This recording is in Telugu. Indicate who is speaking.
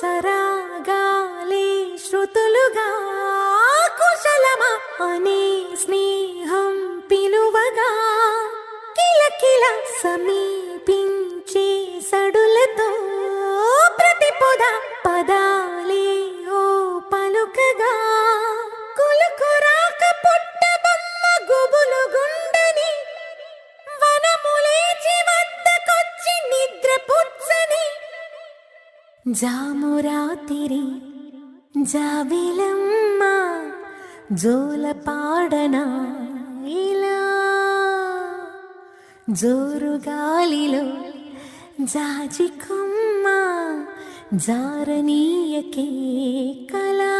Speaker 1: సరాగాలే శృతులుగా కుశలమా అనే స్నేహం పిలువగా కిలకిల సమీపించే సడులతో ప్రతిపద పదా జామురాతిరి జాబిలమ్మ జోల పాడనా ఇలా? జోరు గాలిలో జాజి కొమ్మ జారనీయకే కళా?